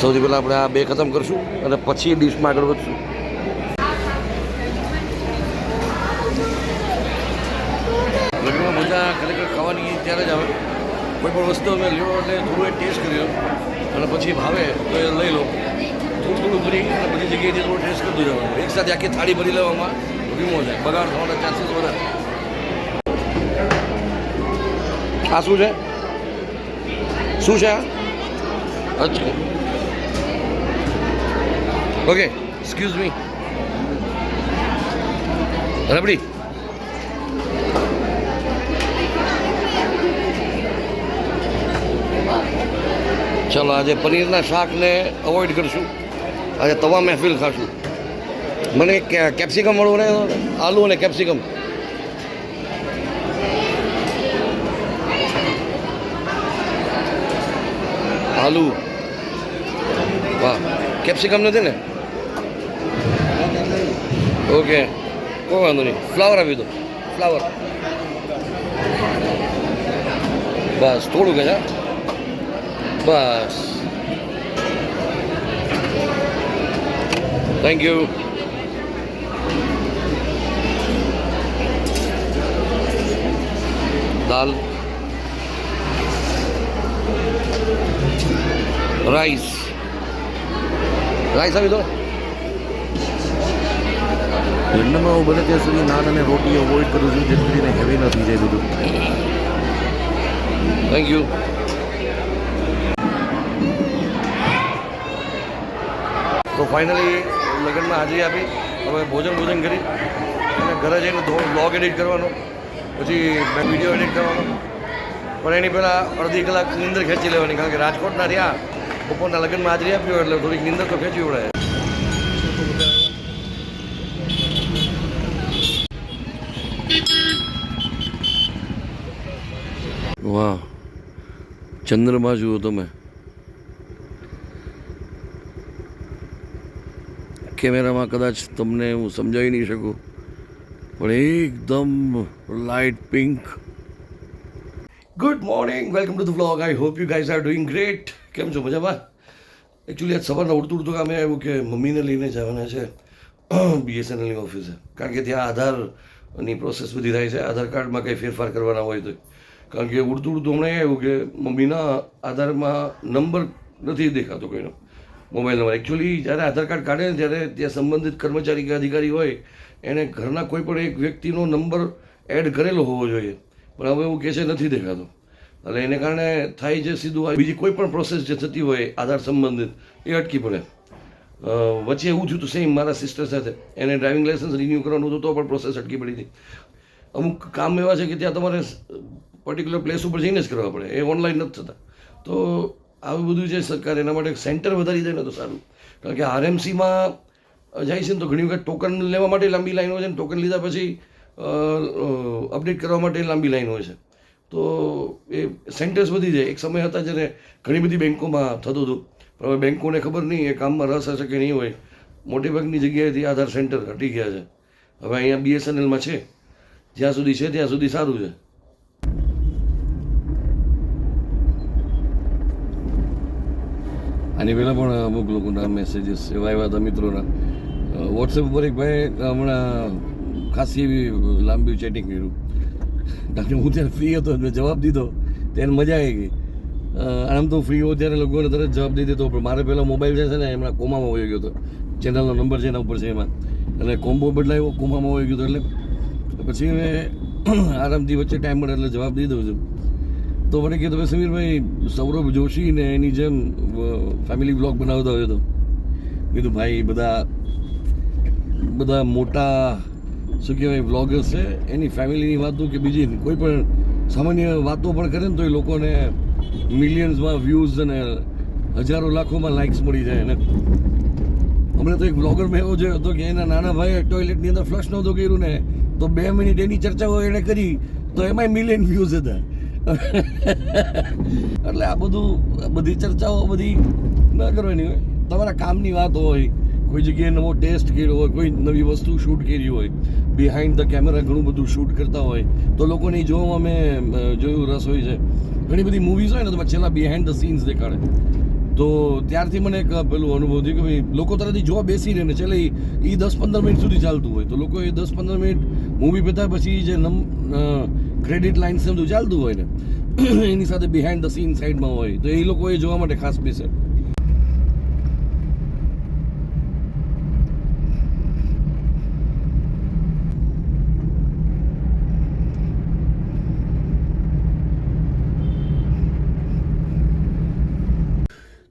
સૌથી પહેલાં આપણે આ બે ખતમ કરશું અને પછી ડીશમાં આગળ વધશું. લગ્નમાં મજા ખરેખર ખાવાની ત્યારે જ આવે. કોઈ પણ વસ્તુ અમે લ્યો એટલે થોડું એ ટેસ્ટ કર્યો અને પછી ભાવે તો એ લઈ લો. થોડું થોડું ભરી અને બધી જગ્યાએથી થોડું ટેસ્ટ કરતું જવાનું. એક સાથે આખી થાળી ભરી લેવામાં ધીમો છે બગાડ થવાના ચાન્સીસ વધારે. આ શું છે? શું છે અચ્છા. ઓકે એક્સક્યુઝ મી રબડી ચાલો, આજે પનીરના શાકને અવોઇડ કરશું. આજે તવા મહેફિલ ખાશું. મને કેપ્સિકમ વાળું ને, આલુ અને કેપ્સિકમ આલુ. વાહ કેપ્સિકમ નથી ને? ઓકે કોઈ વાંધો નહીં ફ્લાવર આપી દો ફ્લાવર બસ થોડું કે છે બસ thank you dal rice rice આપી દો લગ્નમાં હું બને ત્યાં સુધી નાન અને રોટી અવોઇડ કરું છું જેથી કરીને હેવી ન થઈ જાય બધું. થેન્ક યુ તો ફાઇનલી લગ્નમાં હાજરી આપી. હવે ભોજન ભોજન કરી. અને ઘરે જઈને બ્લોગ એડિટ કરવાનો. પછી વીડિયો એડિટ કરવાનો. પણ એની પહેલાં અડધી કલાક નીંદર ખેંચી લેવાની કારણ કે રાજકોટના રહ્યા. બપોરના લગ્નમાં હાજરી આપ્યો એટલે થોડીક નીંદર તો ખેંચવી પડે. વાહ. ચંદ્રમાં જુઓ તમે. કેમેરામાં કદાચ તમને હું સમજાવી નહીં શકું, પણ એકદમ light pink good morning welcome to the vlog I hope you guys are doing great કેમ છો? મજામાં? એકચ્યુઅલી આજ સવારના ઉડતું ઉડતું કામે આવ્યું કે મમ્મીને લઈને જવાના છે. બીએસએનએલની ઓફિસે કારણ કે ત્યાં આધારની પ્રોસેસ બધી થાય છે. આધાર કાર્ડમાં કંઈ ફેરફાર કરવાના હોય તો કારણ કે ઉડતું ઉડતું હમણાં એવું કે મમ્મીના આધારમાં નંબર નથી દેખાતો કોઈનો. Mobile number. એકચ્યુઅલી જ્યારે આધાર કાર્ડ કાઢે ને ત્યારે ત્યાં સંબંધિત કર્મચારી કે અધિકારી હોય, એને ઘરના કોઈ પણ એક વ્યક્તિનો નંબર એડ કરેલો હોવો જોઈએ. પણ હવે એવું કહે છે નથી દેખાતો. એટલે એને કારણે થાય છે સીધું બીજી કોઈ પણ પ્રોસેસ જે થતી હોય આધાર સંબંધિત, એ અટકી પડે. વચ્ચે એવું થયું હતું સેમ મારા સિસ્ટર સાથે. એને ડ્રાઇવિંગ લાઇસન્સ રિન્યૂ કરવાનું હતું તો પણ પ્રોસેસ અટકી પડી હતી. અમુક કામ એવા છે કે ત્યાં તમારે પર્ટિક્યુલર પ્લેસ ઉપર જઈને જ કરવા પડે. એ ઓનલાઈન નથી થતા. તો આવું બધું છે સરકાર એના માટે સેન્ટર વધારી દે ને તો સારું. કારણ કે આરએમસીમાં જાય છે ને તો ઘણી વખત ટોકન લેવા માટે લાંબી લાઈન હોય છે ટોકન લીધા પછી અપડેટ કરવા માટે લાંબી લાઈન હોય છે. તો એ સેન્ટર્સ વધી જાય. એક સમય હતા જ્યારે ઘણી બધી બેન્કોમાં થતું હતું. પણ હવે બેન્કોને ખબર નહીં, એ કામમાં રસ હશે કે નહીં હોય. મોટીભાગની જગ્યાએથી આધાર સેન્ટર હટી ગયા છે. હવે અહીંયા બીએસએનએલમાં છે. જ્યાં સુધી છે ત્યાં સુધી સારું છે. આની પહેલાં પણ અમુક લોકોના મેસેજીસ એવા આવ્યા હતા મિત્રોના. વોટ્સએપ ઉપર એક ભાઈ હમણાં ખાસી એવી લાંબી ચેટિંગ કર્યું. કારણ કે હું ત્યારે ફ્રી હતો મેં જવાબ દીધો. ત્યારે મજા આવી ગઈ. આમ તો ફ્રી હો ત્યારે લોકોને તરત જવાબ દઈ દેતો, પણ મારે પહેલાં મોબાઈલ છે ને, એમના કોમામાં વયો ગયો હતો. ચેનલનો નંબર છે એના ઉપર છે એમાં. એટલે કોમ્બો બદલાયો, કોમામાં વયો ગયો હતો એટલે. પછી મેં આરામથી વચ્ચે ટાઈમ મળે એટલે જવાબ દઈ દઉં છું. તો મને કીધું તમે સમીરભાઈ, સૌરભ જોશી ને એની જેમ ફેમિલી બ્લોગ બનાવતા હોય તો. કીધું, ભાઈ, બધા બધા મોટા, શું કહેવાય વ્લોગર્સ છે, એની ફેમિલીની વાતો કે બીજી કોઈ પણ સામાન્ય વાતો પણ કરે ને તો એ લોકોને મિલિયન્સમાં વ્યૂઝ અને હજારો લાખોમાં લાઇક્સ મળી જાય અને હમણાં તો એક બ્લોગર મેં એવો જોયો હતો કે એના નાના ભાઈએ ટોયલેટની અંદર ફ્લશ નહોતું કર્યું ને, તો બે મિનિટ એની ચર્ચાઓ એણે કરી, તો એમાંય મિલિયન વ્યૂઝ હતા. એટલે આ બધું, બધી ચર્ચાઓ બધી ન કરવાની હોય. તમારા કામની વાત હોય, કોઈ જગ્યાએ નવો ટેસ્ટ કર્યો હોય, કોઈ નવી વસ્તુ શૂટ કરી હોય બિહાઇન્ડ ધ કેમેરા ઘણું બધું શૂટ કરતા હોય, તો લોકોને જોવામાં મેં જોયું, રસ હોય છે. ઘણી બધી મૂવીઝ હોય ને, તો છેલ્લા બિહાઇન્ડ ધ સીન્સ દેખાડે. તો ત્યારથી મને એક પેલું અનુભવ થયું કે ભાઈ, લોકો તરફથી જોવા બેસી રહે ને, છેલ્લે એ દસ પંદર મિનિટ સુધી ચાલતું હોય. તો લોકો એ દસ પંદર મિનિટ મૂવી પતાવ્યા પછી જે નમ ક્રેડિટ લાઇન સમજો ચાલતું હોય ને, એની સાથે બિહાઇન્ડ ધ સીન સાઈડમાં હોય, તો એ લોકો એ જોવા માટે ખાસ બેસે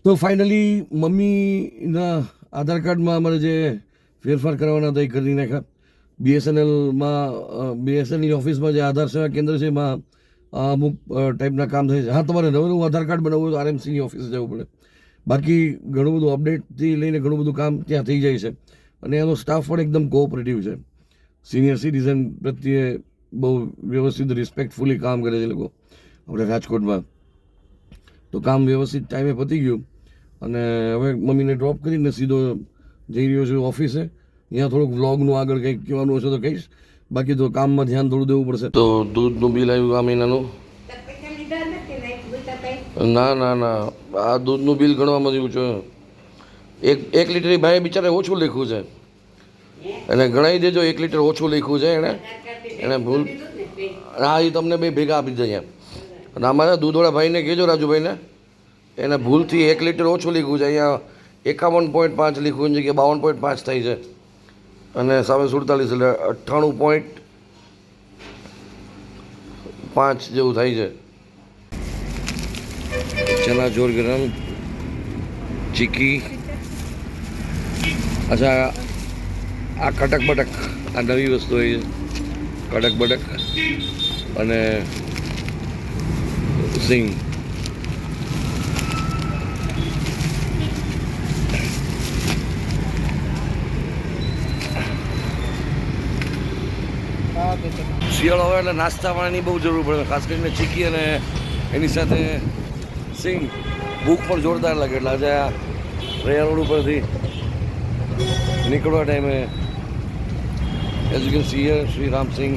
તો ફાઇનલી મમ્મીના આધાર કાર્ડમાં અમારે જે ફેરફાર કરવાના હતા, એ કરી નાખ્યા. બીએસએનએલમાં બીએસએનએલની ઓફિસમાં જે આધાર સેવા કેન્દ્ર છે એમાં અમુક ટાઈપના કામ થાય છે. હા, તમારે નવું આધાર કાર્ડ બનાવવું તો આરએમસીની ઓફિસે જવું પડે. બાકી ઘણું બધું અપડેટથી લઈને ઘણું બધું કામ ત્યાં થઈ જાય છે. અને એનો સ્ટાફ પણ એકદમ કોઓપરેટિવ છે. સિનિયર સિટીઝન પ્રત્યે બહુ વ્યવસ્થિત રિસ્પેક્ટફુલી કામ કરે છે લોકો. આપણે રાજકોટમાં. તો કામ વ્યવસ્થિત ટાઈમે પતી ગયું. અને હવે મમ્મીને ડ્રોપ કરીને સીધો જઈ રહ્યો છું ઓફિસે અહીંયા થોડુંક વ્લોગનું આગળ કંઈક કહેવાનું હશે તો કહીશ. બાકી તો કામમાં ધ્યાન થોડું દેવું પડશે. તો દૂધનું બિલ આવ્યું આ મહિનાનું? ને, ના ના. આ દૂધનું બિલ ગણવામાં જેવું છે. એક એક લીટર ભાઈ બિચારે ઓછું લખ્યું છે. એને ગણાવી દેજો, એક લીટર ઓછું લખ્યું છે એણે. એને ભૂલ. હા, એ તમને બે ભેગા આપી દઈએ. અને અમારા દૂધવાળા ભાઈને કહેજો, રાજુભાઈને. એને ભૂલથી એક લીટર ઓછું લખ્યું છે. અહીંયા એકાવન પોઈન્ટ પાંચ લખ્યું છે કે બાવન પોઈન્ટ પાંચ થાય છે. અને સામે સુડતાલીસ એટલે અઠ્ઠાણું પોઈન્ટ પાંચ જેવું થાય છે. ચના, ચોર, ગરમ, ચીકી. અચ્છા, આ કટક બટક આ નવી વસ્તુ હોય છે. કડક બટક અને સિંગ. શિયાળો આવે એટલે નાસ્તા પાણીની બહુ જરૂર પડે. ખાસ કરીને ચીકી અને એની સાથે સિંગ. ભૂખ પણ જોરદાર લાગે એટલે આજે આ રૈયા રોડ ઉપરથી નીકળવા ટાઈમે. As you can see here Shri Ram Singh